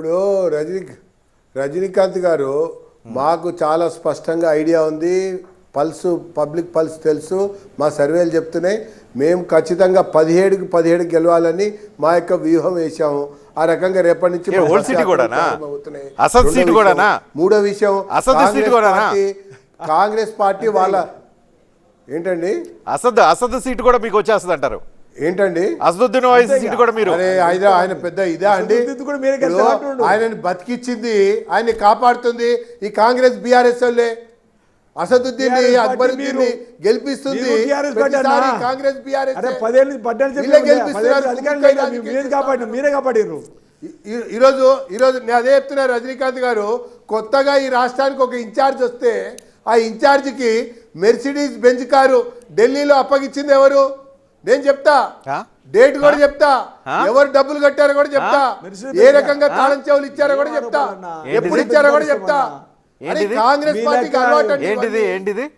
ఇప్పుడు రజనీ రజనీకాంత్ గారు మాకు చాలా స్పష్టంగా ఐడియా ఉంది. పల్స్ పబ్లిక్ పల్స్ తెలుసు. మా సర్వేలు చెప్తున్నాయి. మేము ఖచ్చితంగా పదిహేడుకి పదిహేడు గెలవాలని మా యొక్క వ్యూహం వేశాము. ఆ రకంగా రేపటి నుంచి? మూడో విషయం కాంగ్రెస్ పార్టీ వాళ్ళ ఏంటండి? అసద్ అసద్ సీటు కూడా మీకు వచ్చేస్తుంది అంటారు ఏంటండి? అసదుద్దీన్ ఓవైసీ కూడా మీరు. ఆయన పెద్ద ఇదా అండి. ఆయనని బతికిచ్చింది ఆయన్ని కాపాడుతుంది ఈ కాంగ్రెస్ బీఆర్ఎస్ వాళ్ళే. అసదుద్దీన్ అక్బరుద్దీన్ మీరు- గెలిపిస్తుంది? కాంగ్రెస్ బీఆర్ఎస్ పదేళ్ళు గెలిపిస్తున్నారు. మీరే కాపాడిన మీరే కాపాడిర్రు ఈ- ఈరోజు ఈరోజు నేను అదే చెప్తున్నా రజనీకాంత్ గారు కొత్తగా ఈ రాష్ట్రానికి ఒక ఇన్ఛార్జ్ వస్తే ఆ ఇన్ఛార్జికి మెర్సిడీస్ బెంజ్ కారు ఢిల్లీలో అప్పగించింది ఎవరు? నేను చెప్తా. ఆ? డేట్ కూడా చెప్తా? ఎవరు డబ్బులు కట్టారో కూడా చెప్తా. ఏ రకంగా తాళం చెవులు ఇచ్చారో కూడా చెప్తా? ఎప్పుడు ఇచ్చారో కూడా చెప్తా? కాంగ్రెస్ పార్టీకి అలవాటు ఏంటిది. ఏంటిది?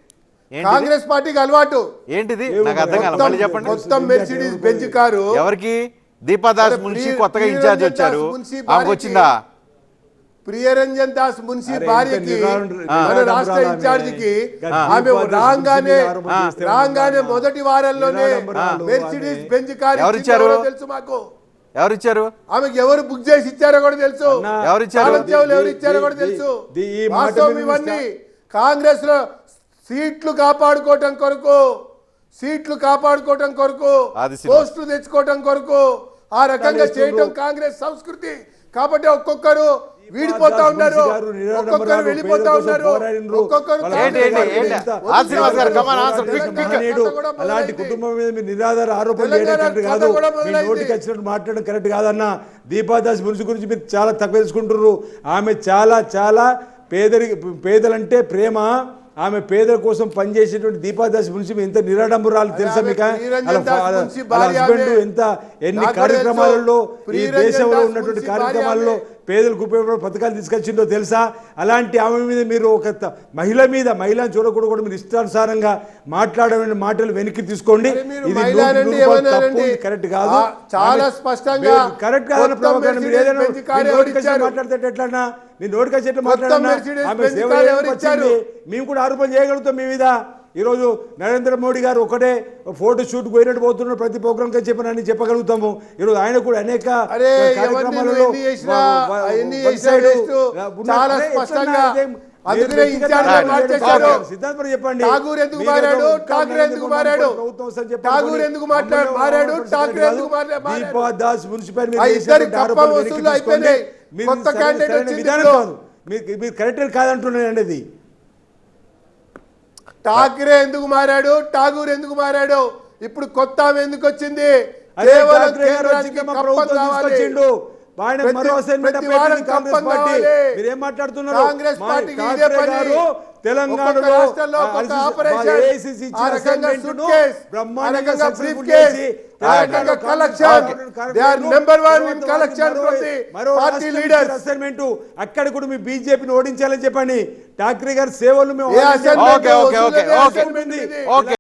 కాంగ్రెస్ పార్టీకి అలవాటు. ఏంటిది? నాకు అర్థం చెప్పండి. మొత్తం మెర్సిడీస్ బెంజ్ కారు. ఎవరికి? దీపాదాస్ ప్రియ- కొత్తగా ఇన్ఛార్జ్ వచ్చారు. ఆమెకు వచ్చిందా? ప్రియరంజన్ దాస్ మున్షి అరే, భార్యకి మన రాష్ట్ర. ఇన్ఛార్జికి ఆమె రాగానే రాగానే? మొదటి వారంలోనే మెర్సిడీస్. బెంజ్ కార్ తెలుసు మాకు ఎవరు ఇచ్చారు ఆమెకి ఎవరు బుక్ చేసి ఇచ్చారో కూడా తెలుసు ఎవరు ఇచ్చారు? ఎవరు ఇచ్చారో కూడా తెలుసు ఇవన్నీ కాంగ్రెస్లో సీట్లు కాపాడుకోవటం కొరకు సీట్లు కాపాడుకోవటం కొరకు. పోస్టులు తెచ్చుకోవటం కొరకు ఆ రకంగా చేయటం కాంగ్రెస్ సంస్కృతి కాబట్టి ఒక్కొక్కరు వీడిపోతా ఉన్నారు ఒక్కొక్కరు వెళ్ళిపోతా ఉన్నారు. ఒక్కొక్కరు అలాంటి. కుటుంబం మీద మీరు నిరాధార ఆరోపణ తెలంగాణ చేయడం కాదు మీ. నోటికి వచ్చినట్టు మాట్లాడడం కరెక్ట్ కాదన్న దీపాదాస్ మున్సి గురించి మీరు చాలా తక్కువ తెలుసుకుంటున్నారు ఆమె చాలా చాలా పేదరి పేదలంటే ప్రేమ ఆమె పేదల కోసం పనిచేసేటువంటి దీపాదాస్ మున్సి ఎంత నిరాడంబరాలు తెలుసా మీకు హస్బెండ్. ఎంత ఎన్ని కార్యక్రమాలలో. ఈ దేశంలో ఉన్నటువంటి కార్యక్రమాల్లో. పేదలకు ఉపయోగపడే పథకాలు తీసుకొచ్చిందో తెలుసా? అలాంటి ఆమె మీద మీరు ఒక మహిళ మీద మహిళను చూడకూడదు కూడా మీరు ఇష్టానుసారంగా మాట్లాడమైన మాటలు వెనక్కి తీసుకోండి. ఇది కరెక్ట్ కాదు. చాలా స్పష్టంగా కరెక్ట్ కొత్త ప్రభాకర్ మీరు ఏదైనా? మాట్లాడితే ఎట్లన్నా? మీ నోటికి వచ్చి ఎట్లా కొత్త మాట్లాడినా ఆమె సేవ. మేము కూడా ఆరోపణ చేయగలుగుతాం మీ మీద. ఈరోజు నరేంద్ర మోడీ గారు ఒకటే ఫోటో షూట్ పోయినట్టు పోతున్నారు ప్రతి ప్రోగ్రామ్కి చెప్పనని చెప్పగలుగుతాము ఈరోజు ఆయన కూడా అనేక కార్యక్రమాలలో. సిద్ధాంత్ చెప్పండి ఠాగూర్ ఎందుకు మారాడు? మారాడు? ఠాగూర్ మాట్లాడు- మారాడు? ఎందుకు మారా-. అయిపోయినాయి. మీరు కొత్త వచ్చింది కరెక్ట్ కాదంటున్నాను అనేది ఠాకరే ఎందుకు మారాడు? ఠాగూర్ ఎందుకు మారాడు? ఇప్పుడు కొత్త ఎందుకు వచ్చింది? Congress party. తెలంగాణలో. అక్కడ కూడా మీ బీజేపీని ఓడించాలని చెప్పండి. ఠాక్రే గారి సేవలు మేము